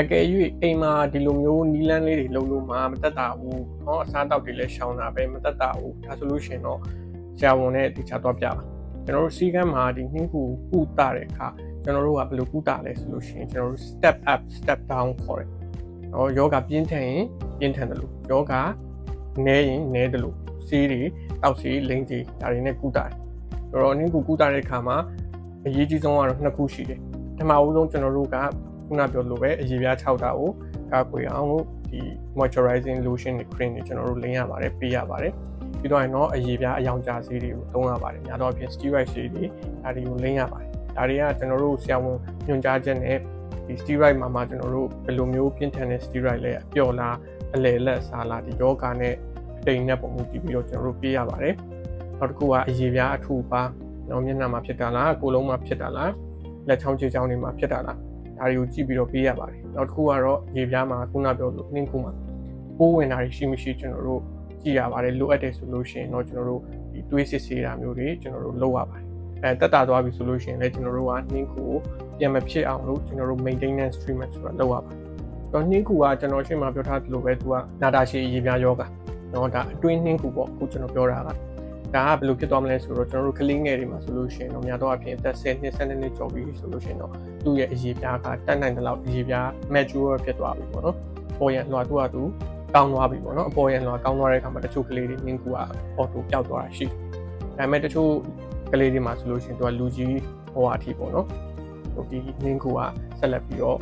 အကယ်၍အိမ်မှာဒီလိုမျိုးနီလန်းလေးတွေလုံးလို့မှမတက်တာဘူးเนาะအစားအသောက်တွေလည်းရှောင်တာပဲမတက်တာဘူးဒါဆိုလို့ရှိရင်တော့ဆရာဝန်နဲ့တခြားတော့ပြပါကျွန်တော်တို့စီကမ်းမှာဒီနှင်းကူကုတတဲ့အခါကျွန်တော်တို့ကဘယ်လိုကုတလဲဆိုလို့ရှိရင်ကျွန်တော်တို့ step up step down ခေါ်တယ်။ဟောယောဂပြင်းထန်ရင်ပြင်းထန်တယ်လို့ယောဂနည်းရင်နည်းတယ်လို့စီးတွေတောက်စီလိမ့်စီဒါတွေနဲ့ကုတတယ်။ဆိုတော့နှင်းကူကုတတဲ့အခါမှာအရေးကြီးဆုံးကတော့နှစ်ခုရှိတယ်။ပထမဦးဆုံးကျွန်တော်တို့က ခုနပြောလိုပဲအရေးပြား6တာကိုကာကွယ်အောင်လို့ဒီ moisturizing lotion နဲ့ cream တွေကျွန်တော်တို့လင်းရပါတယ်ပေးရပါတယ်ပြီးတော့ရင်တော့အရေးပြားအယောင်ကြာဆေးတွေကိုသုံးရပါတယ်များတော့အပြင် steroid ဆေးတွေဒါတွေကိုလင်းရပါတယ်ဒါတွေကကျွန်တော်တို့ဆရာဝန်ညွှန်ကြားချက်နဲ့ဒီ steroid မှာမှကျွန်တော်တို့ဘယ်လိုမျိုးပြင်းထန်တဲ့ steroid လဲအပျော်လားအလယ်လက်စားလားဒီယောဂနဲ့တိမ်နဲ့ပုံမှုကြည့်ပြီးတော့ကျွန်တော်တို့ပေးရပါတယ်နောက်တစ်ခုကအရေးပြားအထူပါနော်မျက်နှာမှာဖြစ်တာလားကိုယ်လုံးမှာဖြစ်တာလားလက်ချောင်းခြေချောင်းတွေမှာဖြစ်တာလား ဒါတွေကိုကြည့်ပြီးတော့ပေးရပါတယ်နောက်တစ်ခုကတော့ရေပြားမှာခုနပြောလို့နှင်းခုမှာပိုးဝင်တာရှိမရှိကျွန်တော်တို့ကြည့်ရပါတယ်လိုအပ်တယ်ဆိုလို့ရှိရင်တော့ကျွန်တော်တို့ဒီတွေးစစ်ဆေးတာမျိုးတွေကျွန်တော်တို့လုပ်ရပါတယ်အဲတက်တာသွားပြီဆိုလို့ရှိရင်လည်းကျွန်တော်တို့ကနှင်းခုကိုပြန်မဖြစ်အောင်လို့ကျွန်တော်တို့ maintenance treatment ဆိုတာလုပ်ရပါတယ်တော့နှင်းခုကကျွန်တော်ရှင်းမှာပြောထားသလိုပဲသူကနာတာရှည်ရေပြားယောဂါနော်ဒါအတွင်းနှင်းခုပေါ့အခုကျွန်တော်ပြောတာက ဒါကဘယ်လိုဖြစ်သွားမလဲဆိုတော့ကျွန်တော်တို့ကလေးငယ်တွေမှာဆိုလို့ရှိရင်တော့များတော့အပြင်အသက်10နှစ်12နှစ်ကျော်ပြီဆိုလို့ရှိရင်တော့သူ့ရဲ့အရေးပြားကတက်နိုင်တဲ့လောက်အရေးပြား mature ဖြစ်သွားပြီပေါ့နော်။ပေါ်ရန်လွှာသူ့ဟာသူကောင်းသွားပြီပေါ့နော်။အပေါ်ရန်လွှာကောင်းသွားတဲ့အခါမှာတချို့ကလေးတွေငင်းကူကအော်တိုပျောက်သွားတာရှိတယ်။ဒါပေမဲ့တချို့ကလေးတွေမှာဆိုလို့ရှိရင်သူကလူကြီးဘဝအထိပေါ့နော်။ဟိုဒီငင်းကူကဆက်လက်ပြီးတော့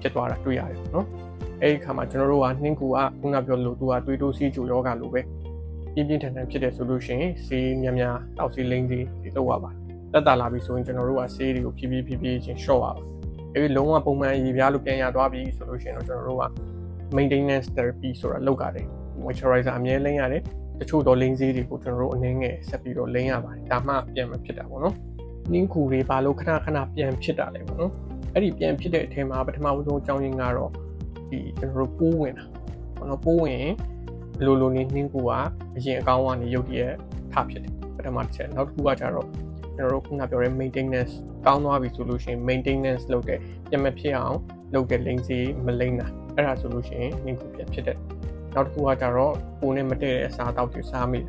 ဖြစ်သွားတာတွေ့ရတယ်ပေါ့နော်။အဲဒီအခါမှာကျွန်တော်တို့ကနှင်းကူကခုနပြောလို့သူကသွေးတိုးစီးချိုယောဂလိုပဲ ပြင်းပြင်းထန်ထန်ဖြစ်တဲ့ဆိုလို့ရှိရင်စီးများများတောက်စီလိမ့်စီတွေလောက်ရပါတယ်။တက်တာလာပြီဆိုရင်ကျွန်တော်တို့ကဆေးတွေကိုဖြည်းဖြည်းဖြည်းဖြည်းချင်း short ရပါတယ်။အဲဒီလုံးဝပုံမှန်ရေပြားလို့ပြန်ရသွားပြီဆိုလို့ရှိရင်တော့ကျွန်တော်တို့က maintenance therapy ဆိုတာလုပ်ရတယ် moisturizer အမြဲလိမ့်ရတယ်တချို့တော့လိမ့်စေးတွေကိုကျွန်တော်တို့အနေငယ်ဆက်ပြီးတော့လိမ့်ရပါတယ်ဒါမှပြန်မဖြစ်တာပေါ့နော်နင်းခုတွေဘာလို့ခဏခဏပြန်ဖြစ်တာလဲပေါ့နော်အဲ့ဒီပြန်ဖြစ်တဲ့အထင်မှာပထမဆုံးအကြောင်းရင်းကတော့ဒီကျွန်တော်တို့ပိုးဝင်တာပေါ့နော်ပိုးဝင်ဘ လိုလိုနေနှင်းခုကအရင်အကောင်းကနေရုပ်တရက်ထဖြစ်တယ်ပထမတစ်ချက်နောက်တစ်ခုကကျတော့ကျွန်တော်တို့ခုနပြောတဲ့ maintenance ကောင်းသွားပြီဆိုလို့ရှိရင် maintenance လုပ်တဲ့ပြန်မဖြစ်အောင်လုပ်တဲ့လိမ့်စီမလိမ့်တာအဲ့ဒါဆိုလို့ရှိရင်နင်းခုပြန်ဖြစ်တဲ့နောက်တစ်ခုကကျတော့ကိုယ်နဲ့မတည့်တဲ့အစားအသောက်တွေစားမိတယ်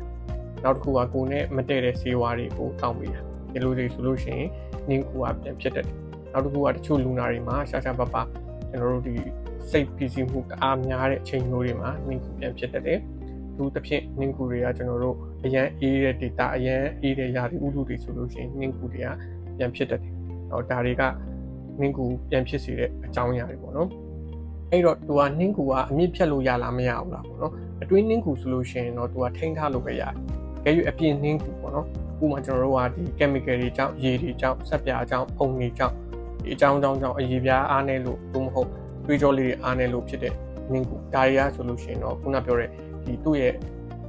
နောက်တစ်ခုကကိုယ်နဲ့မတည့်တဲ့ဆေးဝါးတွေကိုတောက်မိတာဒီလိုတွေဆိုလို့ရှိရင်နင်းခုကပြန်ဖြစ်တဲ့နောက်တစ်ခုကတချို့လူနာတွေမှာရှာရှာပပကျွန်တော်တို့ဒီ စိတ်ဖိစီးမှုတအားများတဲ့အချိန်မျိုးတွေမှာနင်းခုပြန်ဖြစ်တဲ့တယ်သူတစ်ဖြင့်နင်းကူတွေကကျွန်တော်တို့အရန်အေးတဲ့ data အရန်အေးတဲ့ຢာတိဥတုတွေဆိုလို့ရှိရင်နင်းကူတွေကပြန်ဖြစ်တတ်တယ်။တော့ဒါတွေကနင်းကူပြန်ဖြစ်စေတဲ့အကြောင်းအရာတွေပေါ့နော်။အဲ့တော့သူကနင်းကူကအမြင့်ဖြတ်လို့ရလားမရဘူးလားပေါ့နော်။အတွင်းနင်းကူဆိုလို့ရှိရင်တော့သူကထိန်းထားလို့ပဲရတယ်။ကြည့်ရအပြင်နင်းကူပေါ့နော်။ဥပမာကျွန်တော်တို့ကဒီ chemical တွေကြောင့်ရေတွေကြောင့်ဆက်ပြားကြောင့်ပုံတွေကြောင့်ဒီအကြောင်းကြောင့်ကြောင့်အရေပြားအားနေလို့သို့မဟုတ် တွေးကြောလေးတွေအားနေလို့ဖြစ်တဲ့နင်းကူဒါတွေကဆိုလို့ရှိရင်တော့ခုနပြောတဲ့ဒီသူ့ရဲ့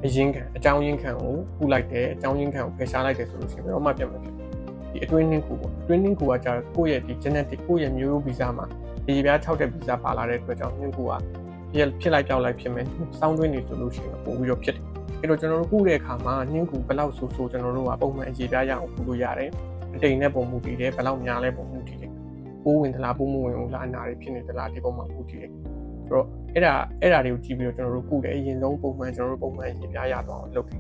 အရင်ခံအကြောင်းရင်းခံကိုပူလိုက်တယ်အကြောင်းရင်းခံကိုဖယ်ရှားလိုက်တယ်ဆိုလို့ရှိရင်တော့မှပြတ်မှာဖြစ်ဒီအတွင်းနှင်းခုပေါ့အတွင်းနှင်းခုကကြာကိုယ့်ရဲ့ဒီ genetic ကိုယ့်ရဲ့မျိုးရိုးဗီဇမှာဒီပြား6တဲ့ဗီဇပါလာတဲ့အတွက်ကြောင့်နှင်းခုကဖြစ်ဖြစ်လိုက်ပြောက်လိုက်ဖြစ်မယ်စောင်းတွင်းနေဆိုလို့ရှိရင်ပို့ပြီးတော့ဖြစ်တယ်အဲ့တော့ကျွန်တော်တို့ခုတဲ့အခါမှာနှင်းခုဘယ်လောက်ဆိုဆိုကျွန်တော်တို့ကပုံမှန်အရေးပြားရအောင်ပူလို့ရတယ်အတိမ်နဲ့ပုံမှုတည်တယ်ဘယ်လောက်များလဲပုံမှုတည်တယ် ပိုးဝင်သလားပိုးမဝင်ဘူးလားအနာတွေဖြစ်နေသလားဒီပုံမှာမှုတည်တယ်ဆိုတော့အဲ့ဒါအဲ့ဒါတွေကိုကြည့်ပြီးတော့ကျွန်တော်တို့ကုတယ်အရင်ဆုံးပုံမှန်ကျွန်တော်တို့ပုံမှန်ရေပြားရတော့လုပ်တယ်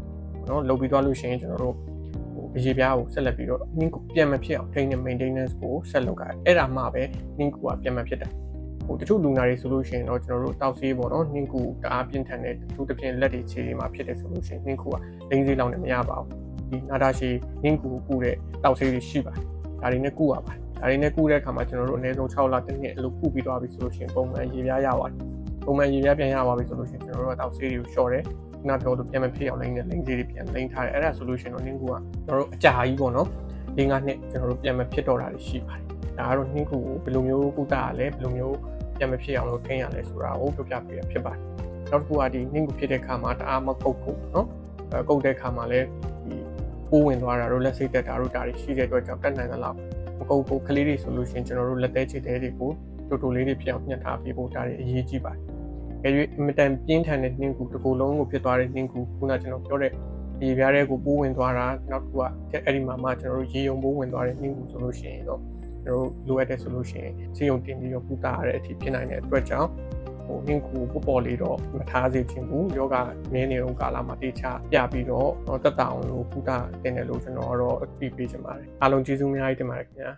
နော်လုပ်ပြီးသွားလို့ရှိရင်ကျွန်တော်တို့ဟိုရေပြားကိုဆက်လက်ပြီးတော့နင်းကိုပြန်မဖြစ်အောင် train maintenance ကိုဆက်လုပ်ကြတယ်အဲ့ဒါမှပဲနင်းကူကပြန်မဖြစ်တာဟိုတချို့လူနာတွေဆိုလို့ရှိရင်တော့ကျွန်တော်တို့တောက်ဆေးပေါ့နော်နင်းကူတအားပြင်းထန်တဲ့သူတစ်ပြင်းလက်တွေခြေတွေမှာဖြစ်တယ်ဆိုလို့ရှိရင်နင်းကူကလိမ့်စေးလောက်နဲ့မရပါဘူးဒီနာတာရှည်နင်းကူကူတဲ့တောက်ဆေးတွေရှိပါတယ်ဒါတွေနဲ့ကူရပါတယ် ဒါတွေနဲ့ကူတဲ့အခါမှာကျွန်တော်တို့အနည်းဆုံး6လတစ်နှစ်အလုပ်ကူပြီးသွားပြီဆိုလို့ရှိရင်ပုံမှန်ရေပြားရပါတယ်ပုံမှန်ရေပြားပြန်ရပါပြီဆိုလို့ရှိရင်ကျွန်တော်တို့ကတောက်ဆေးတွေကိုလျှော့တယ်ခုနပြောလို့ပြန်မဖြစ်အောင်လိမ့်တဲ့လိမ့်ဆေးတွေပြန်လိမ့်ထားတယ်အဲ့ဒါဆိုလို့ရှိရင်တော့နင်းကူကကျွန်တော်တို့အကြာကြီးပေါ့နော်၄၅နှစ်ကျွန်တော်တို့ပြန်မဖြစ်တော့တာတွေရှိပါတယ်ဒါကတော့နှင်းကူကိုဘယ်လိုမျိုးကုသရလဲဘယ်လိုမျိုးပြန်မဖြစ်အောင်လို့ထိန်းရလဲဆိုတာကိုပြောပြပေးရဖြစ်ပါတယ်နောက်တစ်ခုကဒီနှင်းကူဖြစ်တဲ့ခါမှာတအားမကုတ်ဖို့နော်အဲကုတ်တဲ့ခါမှာလည်းဒီပိုးဝင်သွားတာတို့လက်စိတ်တက်တာတို့ဒါတွေရှိတဲ့အတွက်ကြောင့်တက်နိုင်သလောက် မကုတ်ဖို့ကလေးတွေဆိုလို့ရှိရင်ကျွန်တော်တို့လက်သေးချစ်သေးတွေကိုတူတူလေးတွေဖြစ်အောင်ညှက်ထားပြီးဖို့ဒါတွေအရေးကြီးပါတယ်။ကြည့်အင်မတန်ပြင်းထန်တဲ့နှင်းကူတစ်ခုလုံးကိုဖြစ်သွားတဲ့နှင်းကူခုနကျွန်တော်ပြောတဲ့ရေပြားတဲ့ကိုပိုးဝင်သွားတာနောက်တစ်ခုကအဲ့ဒီမှာမှကျွန်တော်တို့ရေယုံပိုးဝင်သွားတဲ့နှင်းကူဆိုလို့ရှိရင်တော့ကျွန်တော်တို့လိုအပ်တဲ့ဆိုလို့ရှိရင်စီယုံတင်ပြီးတော့ကုသရတဲ့အထိဖြစ်နိုင်တဲ့အတွက်ကြောင့် ဟိုနှင်းကူပေါ်ပေါ်လေးတော့မထားစေချင်ဘူးယောဂနည်းနေတော့ကာလမှာတေချာပြပြီးတော့တက်တာအောင်လို့ကုသတင်တယ်လို့ကျွန်တော်ကတော့အသိပေးချင်ပါတယ်အားလုံးကျေးဇူးအများကြီးတင်ပါတယ်ခင်ဗျာ